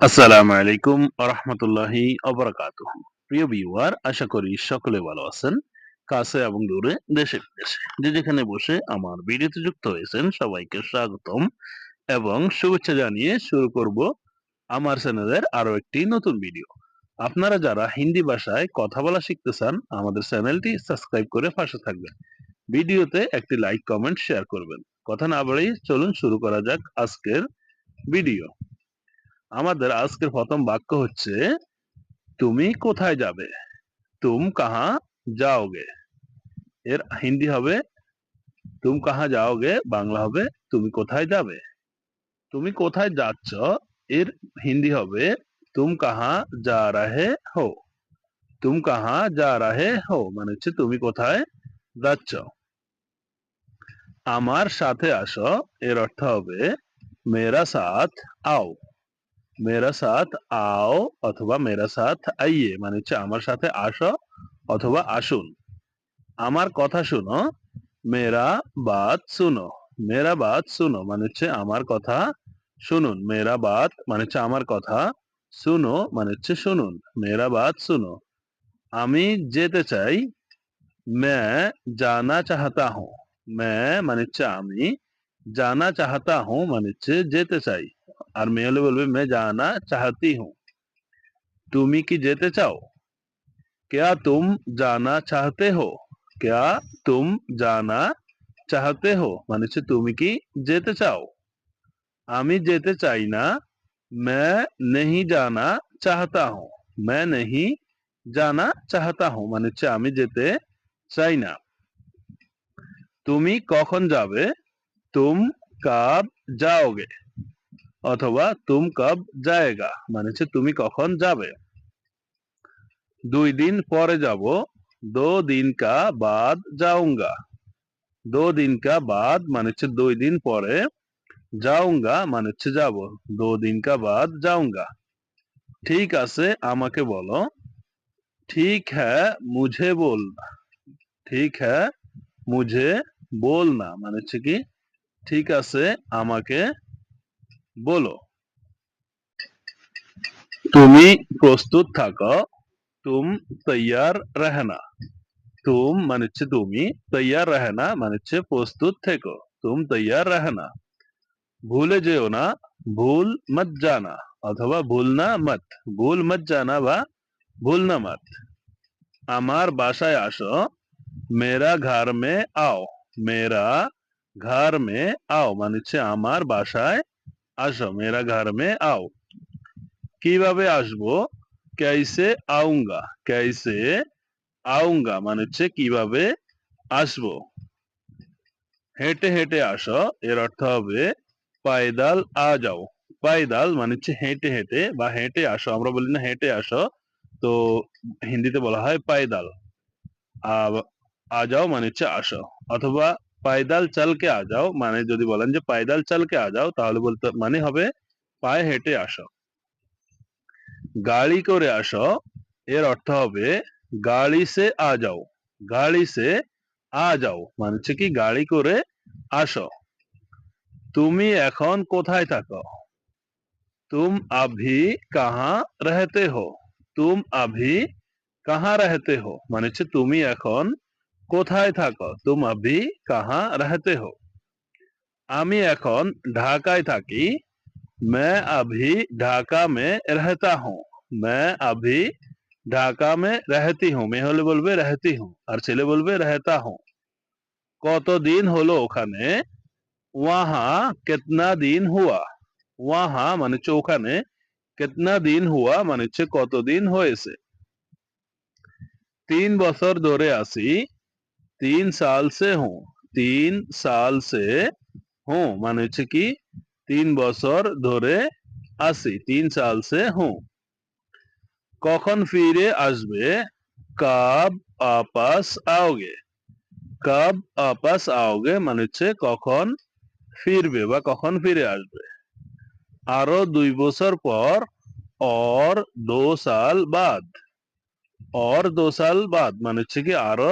আসসালামু আলাইকুম রহমতুল্লাহি অবরাকাত প্রিয় ভিউয়ার, আশা করি সকলে ভালো আছেন, কাছে এবং দূরে, দেশে বিদেশে। যে যেখানে বসে আমার ভিডিওতে যুক্ত হয়েছেন, সবাইকে স্বাগতম এবং শুভেচ্ছা জানিয়ে শুরু করব আমার চ্যানেলের আরও একটি নতুন ভিডিও। আপনারা যারা হিন্দি ভাষায় কথা বলা শিখতে চান, আমাদের চ্যানেলটি সাবস্ক্রাইব করে পাশে থাকবেন। ভিডিওতে একটি লাইক, কমেন্ট, শেয়ার করবেন। কথা না বাড়িয়ে চলুন শুরু করা যাক আজকের ভিডিও। আমাদের আজকের প্রথম বাক্য হচ্ছে, তুমি কোথায় যাবে? তুম কাহা যাওগে? এর হিন্দি হবে, তুম কাহা যাওগে? বাংলা হবে, তুমি কোথায় যাবে? তুমি কোথায় যাচ্ছ? এর হিন্দি হবে, তুম কাহা যা রাহে হো? তুম কাহা যা রাহে হো? মানে হচ্ছে, তুমি কোথায় যাচ্ছ? আমার সাথে আসো এর অর্থ হবে, মেরা সাথ আও। মেরা সাথ, আও অথবা মেরা সাথ, আইয়ে। মানে হচ্ছে আমার সাথে আসো অথবা আসুন। আমার কথা শুনো মেরা বাত শুনো মেরা বাত শুনো মানে হচ্ছে আমার কথা শুনুন। মেরা বাত মানে হচ্ছে আমার কথা শুনো মানে হচ্ছে শুনুন। মেরা বাত শুনো। আমি যেতে চাই, মে জানা চাহতা হুঁ। মে মানে হচ্ছে আমি জানা চাহতা হুঁ মানে হচ্ছে যেতে চাই। আর মেয়ে হলে বলবে मैं जाना चाहती हूँ তুমি কি যেতে চাও क्या तुम जाना चाहते हो क्या तुम जाना चाहते हो মানে হচ্ছে তুমি কি যেতে চাও আমি যেতে চাই না मैं नहीं जाना चाहता हूँ मैं नहीं जाना चाहता हूँ মানে হচ্ছে আমি যেতে চাই না তুমি কখন যাবে তুম কাব যাওগে অথবা তুম কব যায়গা মানে হচ্ছে তুমি কখন যাবে। দুই দিন পরে যাব, দো দিন কা বাদ যাউঙ্গা দো দিন কা বাদ মানে হচ্ছে দুই দিন পরে যাউঙ্গা মানে হচ্ছে যাব। দো দিন কা বাদ যাউঙ্গা ঠিক আছে, আমাকে বলো। ঠিক হ্যাঁ মুঝে বল ঠিক হ্যাঁ মুঝে বল না মানে হচ্ছে কি? ঠিক আছে, আমাকে বলো তুমি প্রস্তুত থাকো তুম তৈয়ার রহনা তুম মানে হচ্ছে তুমি তৈয়ার রহনা মানে হচ্ছে প্রস্তুত থেকো তুম তৈয়ার রহনা ভুলে যেও না ভুল মত জানা অথবা ভুলনা মত ভুল মত জানা বা ভুলনা মত আমার বাসায় আসো মেরা ঘর মে আও মেরা ঘর মে আও মানে হচ্ছে আমার বাসায় আসো মেরা ঘর মে আও। কীভাবে আসব? ক্যাইসে আউঙ্গা? ক্যাইসে আউঙ্গা? মানে হচ্ছে কীভাবে আসব? হেঁটে হেঁটে আসো, এর অর্থ হবে পায়দাল আ যাও। পায়দাল মানে হচ্ছে হেঁটে হেঁটে বা হেঁটে আসো, আমরা বলি না হেঁটে আসো, তো হিন্দিতে বলা হয় পায়দাল। আ যাও মানে হচ্ছে আসো, অথবা পায়দাল চালকে আ যাও মানে যদি বলেন যে পায়দাল চালকে আ যাও, তাহলে বলতে মানে হবে পায়ে হেঁটে আসো। গাড়ি করে আসো, এর অর্থ হবে গাড়ি সে আ যাও, গাড়ি সে আ যাও মানে হচ্ছে কি গাড়ি করে আসো। তুমি এখন কোথায় থাকো? তুম আভি কাহা রহতে হো? তুম আভি কাহা রহতে হো? মানে হচ্ছে তুমি এখন কোথায় থাকো তুম আভি কাহা রহতে হো আমি এখন ঢাকায় থাকি मैं अभी ढाका में रहता हूँ मैं अभी ঢাকা মে रहती हूँ মেয়ে হলে বলবে रहती हूँ আর ছেলে বলবে रहता हूँ কতদিন হলো ওখানে ওয়াহা কেতনা দিন হুয়া ওয়াহা মানে হচ্ছে ওখানে কেতনা দিন হুয়া মানে হচ্ছে কতদিন হয়েছে তিন বছর ধরে আছি তিন সাল সে হুঁ তিন সাল সে হুঁ মানে হচ্ছে কি তিন বছর ধরে আছি তিন সাল সে হুঁ কখন ফিরে আসবে কাব আপাস আওগে কাব আপাস আওগে মানে হচ্ছে কখন ফিরবে বা কখন ফিরে আসবে আরো দুই বছর পর और दो साल बाद और दो साल बाद মানে হচ্ছে কি আরো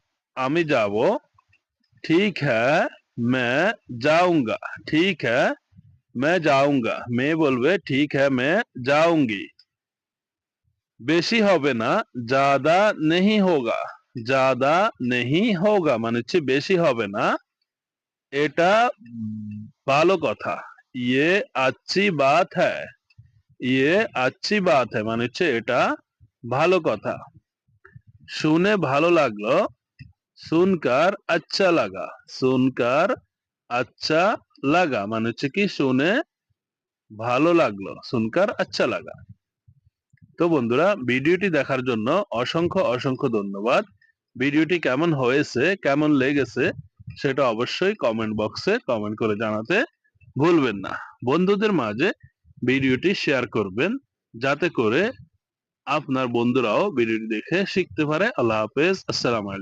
আমি যাব ठीक है मैं जाऊंगा ठीक है मैं जाऊंगा मैं বলবে ঠিক है मैं जाऊंगी বেশি হবে না ज्यादा नहीं होगा ज्यादा नहीं होगा মানে হচ্ছে বেশি হবে না এটা ভালো কথা ये अच्छी बात है ये अच्छी बात है মানে হচ্ছে এটা ভালো কথা শুনে ভালো লাগলো শুনকার আচ্ছা লাগা শুনকার আচ্ছা লাগা মানে হচ্ছে কি শুনে ভালো লাগল শুনকার আচ্ছা লাগা তো বন্ধুরা ভিডিওটি দেখার জন্য অসংখ্য অসংখ্য ধন্যবাদ ভিডিওটি কেমন হয়েছে কেমন লেগেছে সেটা অবশ্যই কমেন্ট বক্সে কমেন্ট করে জানাতে ভুলবেন না বন্ধুদের মাঝে ভিডিওটি শেয়ার করবেন যাতে করে আপনার বন্ধুরাও ভিডিওটি দেখে শিখতে পারে। আল্লাহ হাফেজ। আসসালাম আলাইকুম।